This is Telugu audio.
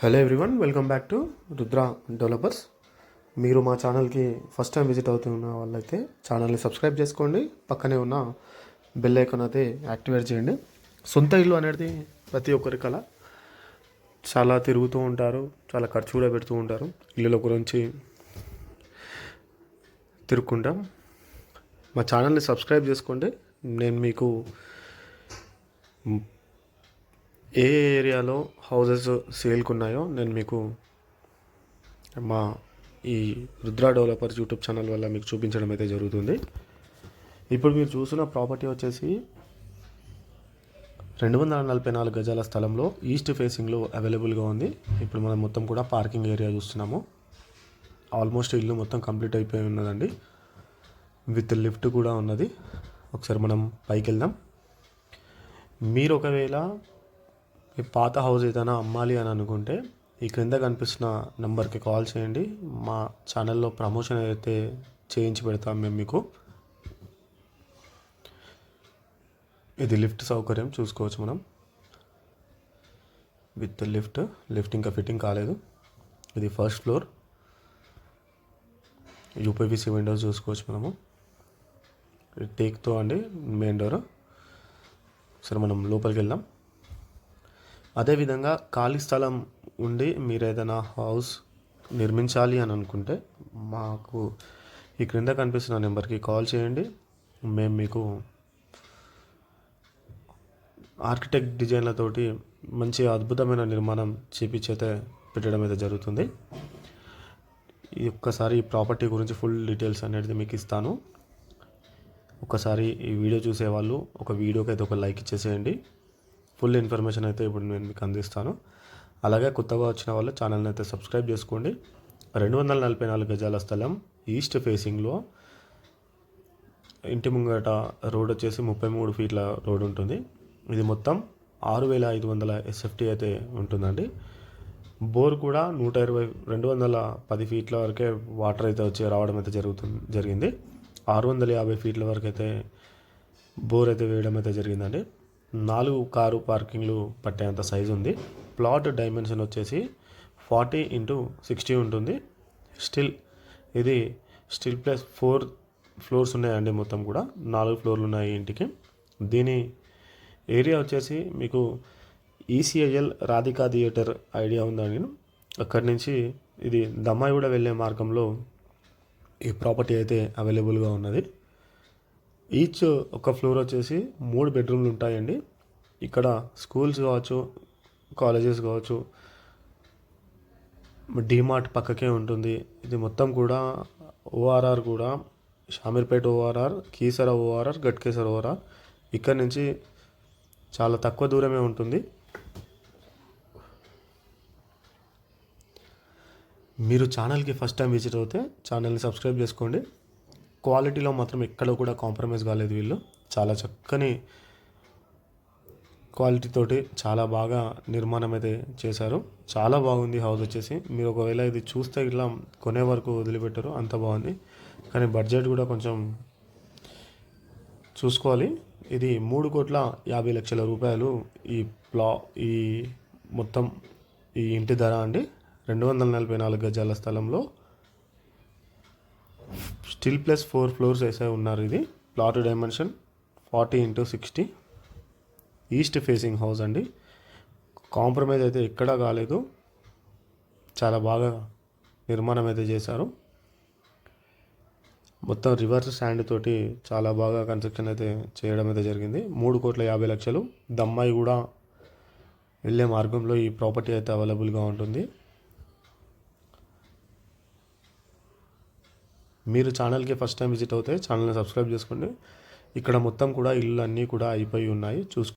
Hello everyone welcome back to Rudra developers మీరు మా ఛానల్కి ఫస్ట్ టైం విజిట్ అవుతున్న వాళ్ళైతే ఛానల్ని సబ్స్క్రైబ్ చేసుకోండి. పక్కనే ఉన్న బెల్ ఐకాన్ అయితే యాక్టివేట్ చేయండి. సొంత ఇల్లు అనేది ప్రతి ఒక్కరి కళ చాలా తిరుగుతూ ఉంటారు చాలా ఖర్చు కూడా పెడుతూ ఉంటారు. ఇల్లుల గురించి తిరుక్కుంటాం. మా ఛానల్ని సబ్స్క్రైబ్ చేసుకోండి. నేను మీకు ఏ ఏరియాలో హౌజెస్ సేల్కి ఉన్నాయో నేను మీకు మా ఈ రుద్ర డెవలపర్స్ యూట్యూబ్ ఛానల్ వల్ల మీకు చూపించడం అయితే జరుగుతుంది. ఇప్పుడు మీరు చూసిన ప్రాపర్టీ వచ్చేసి రెండు వందల నలభై నాలుగు గజాల స్థలంలో ఈస్ట్ ఫేసింగ్లో అవైలబుల్గా ఉంది. ఇప్పుడు మనం మొత్తం కూడా పార్కింగ్ ఏరియా చూస్తున్నాము. ఆల్మోస్ట్ ఇల్లు మొత్తం కంప్లీట్ అయిపోయి ఉన్నదండి. విత్ లిఫ్ట్ కూడా ఉన్నది. ఒకసారి మనం పైకి వెళ్దాం మీరు ఒకవేళ మీ పాత హౌస్ ఏదైనా అమ్మాలి అని అనుకుంటే ఈ క్రింద కనిపిస్తున్న నెంబర్కి కాల్ చేయండి. మా ఛానల్లో ప్రమోషన్ అయితే చేయించి పెడతాం మేము మీకు. ఇది లిఫ్ట్ సౌకర్యం చూసుకోవచ్చు మనం. విత్ లిఫ్ట్ లిఫ్ట్ ఇంకా ఫిట్టింగ్ కాలేదు. ఇది ఫస్ట్ ఫ్లోర్. యూపీవీసీ విండోస్ చూసుకోవచ్చు మనము. టేక్తో అండి మెయిన్ డోర్. సరే మనం లోపలికి వెళ్దాం. అదేవిధంగా ఖాళీ స్థలం ఉండి మీరు ఏదైనా హౌస్ నిర్మించాలి అని అనుకుంటే మాకు ఈ క్రింద కనిపిస్తున్న నెంబర్కి కాల్ చేయండి. మేము మీకు ఆర్కిటెక్ట్ డిజైన్లతోటి మంచి అద్భుతమైన నిర్మాణం చేపించైతే పెట్టడం అయితే జరుగుతుంది. ఈ ఒక్కసారి ఈ ప్రాపర్టీ గురించి ఫుల్ డీటెయిల్స్ అనేది మీకు ఇస్తాను. ఒకసారి ఈ వీడియో చూసేవాళ్ళు ఒక వీడియోకి అయితే ఒక లైక్ ఇచ్చేసేయండి. ఫుల్ ఇన్ఫర్మేషన్ అయితే ఇప్పుడు నేను మీకు అందిస్తాను. అలాగే కొత్తగా వచ్చిన వాళ్ళు ఛానల్ని అయితే సబ్స్క్రైబ్ చేసుకోండి. రెండు వందల నలభై నాలుగు గజాల స్థలం ఈస్ట్ ఫేసింగ్లో ఇంటి ముంగట రోడ్ వచ్చేసి ముప్పై మూడు ఫీట్ల రోడ్ ఉంటుంది. ఇది మొత్తం ఆరు వేల ఐదు వందల ఎస్ఎఫ్టీ అయితే ఉంటుందండి. బోర్ కూడా నూట ఇరవై రెండు వందల పది ఫీట్ల వరకే వాటర్ అయితే వచ్చి రావడం అయితే జరుగుతుంది జరిగింది. ఆరు వందల యాభై ఫీట్ల వరకు అయితే బోర్ అయితే వేయడం అయితే జరిగిందండి. నాలుగు కారు పార్కింగ్లు పట్టేంత సైజు ఉంది. ప్లాట్ డైమెన్షన్ వచ్చేసి ఫార్టీ ఇంటూ సిక్స్టీ ఉంటుంది. స్టిల్ ఇది స్టిల్ ప్లస్ ఫోర్ ఫ్లోర్స్ ఉన్నాయండి మొత్తం కూడా. నాలుగు ఫ్లోర్లు ఉన్నాయి ఇంటికి. దీని ఏరియా వచ్చేసి మీకు ఈసీఐఎల్ రాధికా థియేటర్ ఐడియా ఉందండి అక్కడి నుంచి ఇది దమ్మాయి కూడా వెళ్ళే మార్గంలో ఈ ప్రాపర్టీ అయితే అవైలబుల్గా ఉన్నది. ఈచ్ ఒక ఫ్లోర్ వచ్చేసి మూడు బెడ్రూమ్లు ఉంటాయండి. ఇక్కడ స్కూల్స్ కావచ్చు కాలేజెస్ కావచ్చు డీమార్ట్ పక్కకే ఉంటుంది. ఇది మొత్తం కూడా ఓఆర్ఆర్ కూడా Shamirpet ORR Keesara ORR Ghatkesar ORR ఇక్కడ నుంచి చాలా తక్కువ దూరమే ఉంటుంది. మీరు ఛానల్కి ఫస్ట్ టైం విజిట్ అవుతే ఛానల్ని సబ్స్క్రైబ్ చేసుకోండి. క్వాలిటీలో మాత్రం ఎక్కడ కూడా కాంప్రమైజ్ కాలేదు వీళ్ళు. చాలా చక్కని క్వాలిటీతోటి చాలా బాగా నిర్మాణం అయితే చేశారు. చాలా బాగుంది హౌస్ వచ్చేసి. మీరు ఒకవేళ ఇది చూస్తే ఇట్లా కొనే వరకు వదిలిపెట్టారు. అంత బాగుంది. కానీ బడ్జెట్ కూడా కొంచెం చూసుకోవాలి. ఇది మూడు కోట్ల యాభై లక్షల రూపాయలు ఈ ప్లా ఈ మొత్తం ఈ ఇంటి ధర అండి. రెండు వందల నలభై నాలుగు గజాల స్థలంలో స్టిల్ ప్లస్ ఫోర్ ఫ్లోర్స్ వేసే ఉన్నారు ఇది. Plot dimension forty into sixty east facing house అండి. కాంప్రమైజ్ అయితే ఎక్కడా కాలేదు. చాలా బాగా నిర్మాణం అయితే చేశారు. మొత్తం రివర్స్ శాండ్ తోటి చాలా బాగా కన్స్ట్రక్షన్ అయితే చేయడం అయితే జరిగింది. మూడు కోట్ల యాభై లక్షలు. దమ్మాయి కూడా వెళ్ళే మార్గంలో ఈ ప్రాపర్టీ అయితే అవైలబుల్గా ఉంటుంది. మీరు ఛానల్కి ఫస్ట్ టైం విజిట్ అవుతే ఛానల్ని సబ్స్క్రైబ్ చేసుకోండి. ఇక్కడ మొత్తం కూడా ఇల్లు అన్నీ కూడా అయిపోయి ఉన్నాయి. చూసుకో